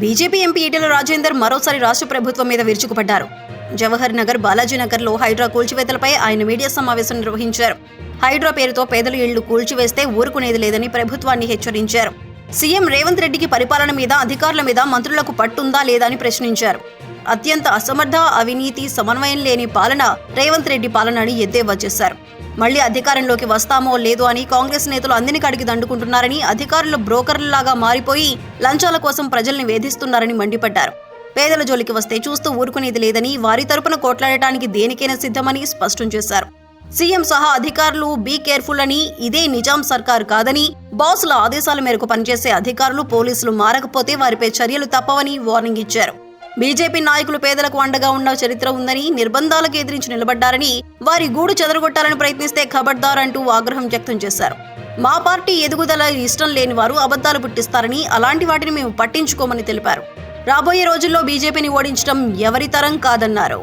BJP MP Etela Rajender మరోసారి రాష్ట్ర ప్రభుత్వం మీద విరుచుకుపడ్డారు. జవహర్ నగర్ బాలాజీనగర్లో హైడ్రా కూల్చివేతలపై ఆయన మీడియా సమావేశం నిర్వహించారు. హైడ్రా పేరుతో పేదల ఇళ్ళు కూల్చివేస్తే ఊరుకునేది లేదని ప్రభుత్వాన్ని హెచ్చరించారు. సీఎం రేవంత్ రెడ్డికి పరిపాలన మీద అధికారుల మీద మంత్రులకు పట్టుందా లేదా అని ప్రశ్నించారు. అత్యంత అసమర్థ అవినీతి సమన్వయం లేని పాలన రేవంత్ రెడ్డి పాలన అని ఎద్దేవా చేశారు. మళ్ళీ అధికారంలోకి వస్తామో లేదో అని కాంగ్రెస్ నేతలు అందిని కడిగి దండుకుంటున్నారని అధికారులు బ్రోకర్లలాగా మారిపోయి లంచాల కోసం ప్రజల్ని వేధిస్తున్నారని మండిపడ్డారు. పేదల జోలికి వస్తే చూస్తూ ఊరుకునేది లేదని వారి తరపున కోట్లాడటానికి దేనికైనా సిద్ధమని స్పష్టం చేశారు. సీఎం సహా అధికారులు బీ కేర్ఫుల్ అని ఇదే నిజాం సర్కార్ కాదని బాసుల ఆదేశాల మేరకు పనిచేసే అధికారులు పోలీసులు మారకపోతే వారిపై చర్యలు తప్పవని వార్నింగ్ ఇచ్చారు. బీజేపీ నాయకులు పేదలకు అండగా ఉన్న చరిత్ర ఉందని నిర్బంధాలకు ఎదిరించి నిలబడ్డారని వారి గూడు చెదరగొట్టాలని ప్రయత్నిస్తే ఖబర్దార్ అంటూ ఆగ్రహం వ్యక్తం చేశారు. మా పార్టీ ఎదుగుదల ఇష్టం లేని వారు అబద్ధాలు పుట్టిస్తారని అలాంటి వాటిని మేము పట్టించుకోమని తెలిపారు. రాబోయే రోజుల్లో బీజేపీని ఓడించడం ఎవరి తరం కాదన్నారు.